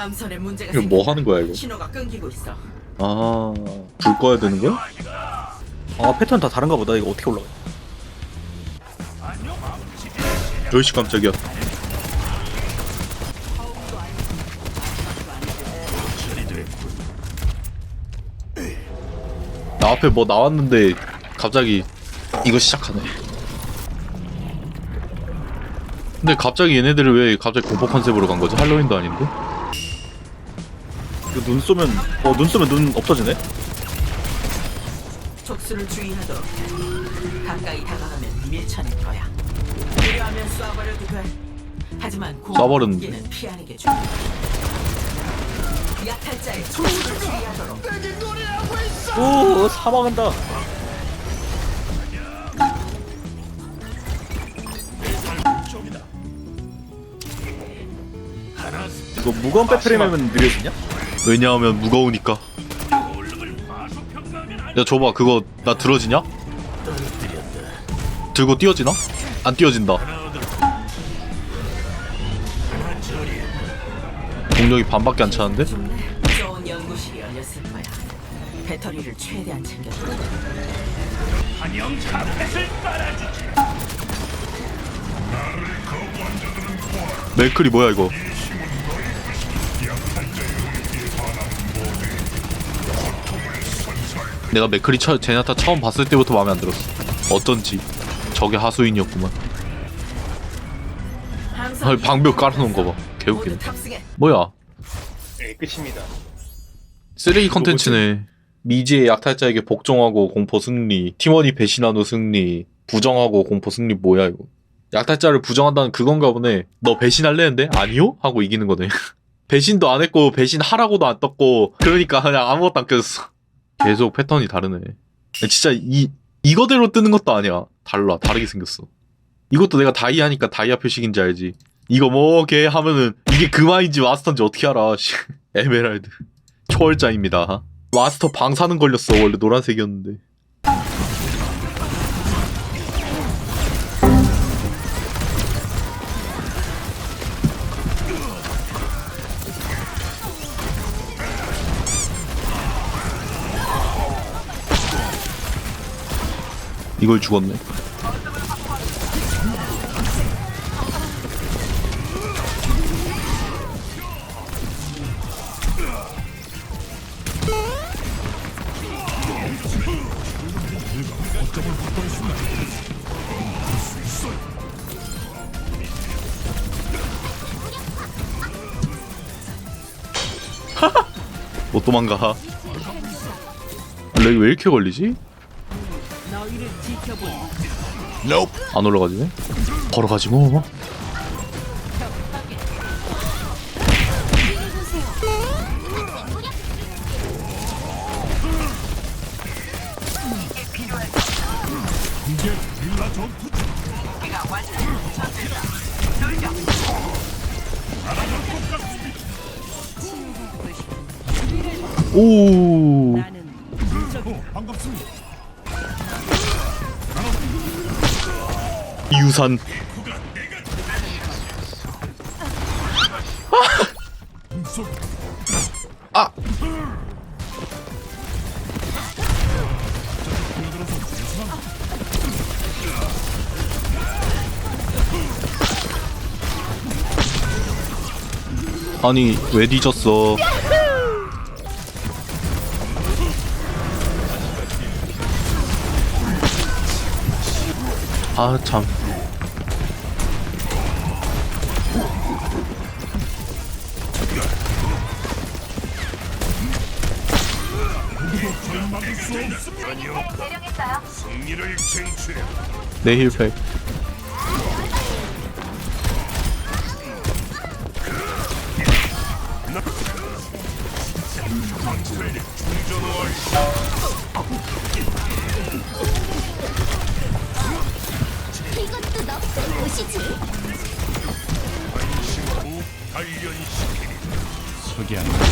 함선에 문제가 이거 뭐 하는 거야 이거? 신호가 끊기고 있어. 아, 불 꺼야 되는 거야? 아 패턴 다 다른가 보다 이거 어떻게 올라가 열시 깜짝이야. 나 앞에 뭐 나왔는데 갑자기 이거 시작하네. 근데 갑자기 얘네들을 왜 갑자기 공포 컨셉으로 간 거지? 할로윈도 아닌데? 이거 눈 쏘면 어 눈 쏘면 눈 없어지네 촉수를 주의하도록. 가까이 다가가면 밀쳐낼 거야. 필요하면 쏴버려도 돼. 하지만 쏴버렸는데. 피하는 게 중요해. 약탈자의 촉수를 주의하도록. 오 사망한다 이거 무거운 배터리면 느려지냐? 왜냐하면 무거우니까. 야, 줘봐. 그거 나 들어지냐? 들고 뛰어지나? 안 뛰어진다. 공력이 반밖에 안 차는데? 좋은 연구실이 열렸을 거야. 배터리를 최대한 챙겨줘. 멜클이 뭐야 이거? 내가 맥클이 처, 제냐타 처음 봤을 때부터 마음에 안 들었어. 어쩐지 저게 하수인이었구만. 함선 아, 방벽 깔아놓은 거 봐. 개웃기네. 뭐야? 네 끝입니다 쓰레기 컨텐츠네. 미지의 약탈자에게 복종하고 공포 승리. 팀원이 배신한 후 승리. 부정하고 공포 승리 뭐야 이거? 약탈자를 부정한다는 그건가 보네. 너 배신할래는데 아니요? 하고 이기는 거네. 배신도 안 했고 배신하라고도 안 떴고 그러니까 그냥 아무것도 안 껴졌어. 계속 패턴이 다르네. 진짜 이 이거대로 뜨는 것도 아니야. 달라. 다르게 생겼어. 이것도 내가 다이 하니까 다이아 표식인지 알지. 이거 뭐게 하면은 이게 그마인지 마스터인지 어떻게 알아? 씨. 에메랄드. 초월자입니다. 마스터 방사능 걸렸어. 원래 노란색이었는데. 이걸 죽었네. 못 도망가. 렉이 왜 이렇게 걸리지? 안 올라가지네? 걸어가지 뭐. 오. 유산. 아! 아! 아니 왜 뒤졌어? 아 참. 내 힐팩. 보시지. 관심으로 단련시키리. 소개하는 것이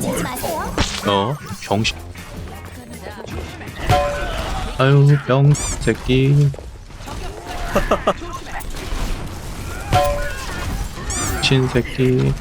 지 마세요. 어 병신 아유 병 새끼 미친 새끼.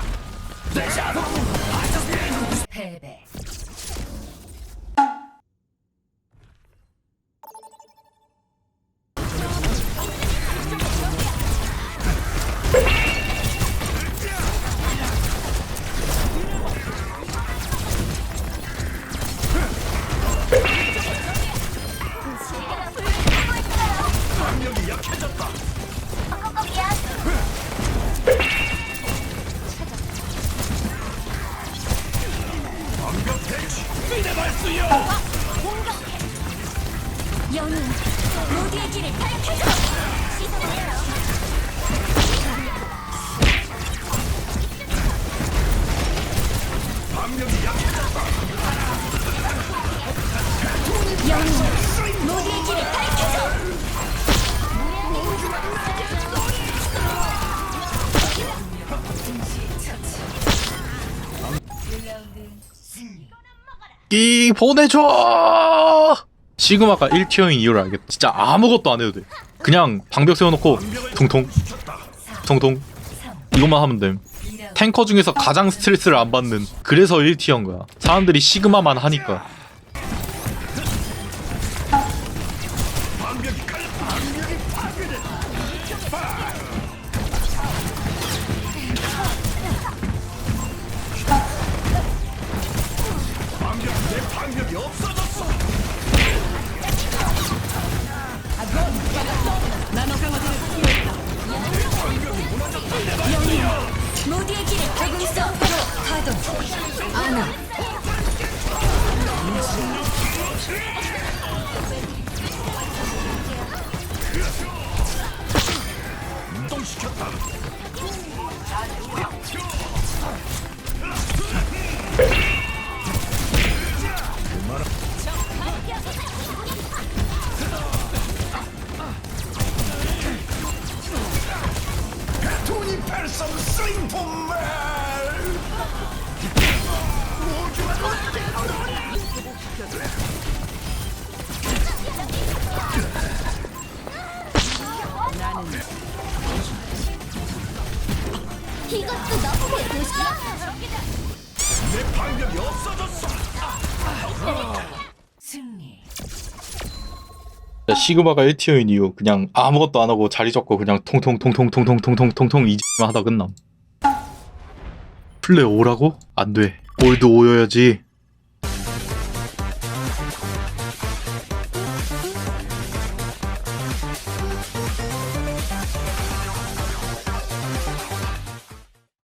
이 보내줘! 시그마가 1티어인 이유를 알겠다 진짜 아무것도 안 해도 돼. 그냥 방벽 세워놓고 퉁퉁 퉁퉁 이것만 하면 됨. 탱커 중에서 가장 스트레스를 안 받는 그래서 1티어인 거야. 사람들이 시그마만 하니까 이것도 너프의 도시야. 승리. 진짜 시그마가 1티어인 이유 그냥 아무것도 안 하고 자리 잡고 그냥 통통통통통통통통통 이지만 하다 끝남 플레 5라고? 안 돼 골드 5여야지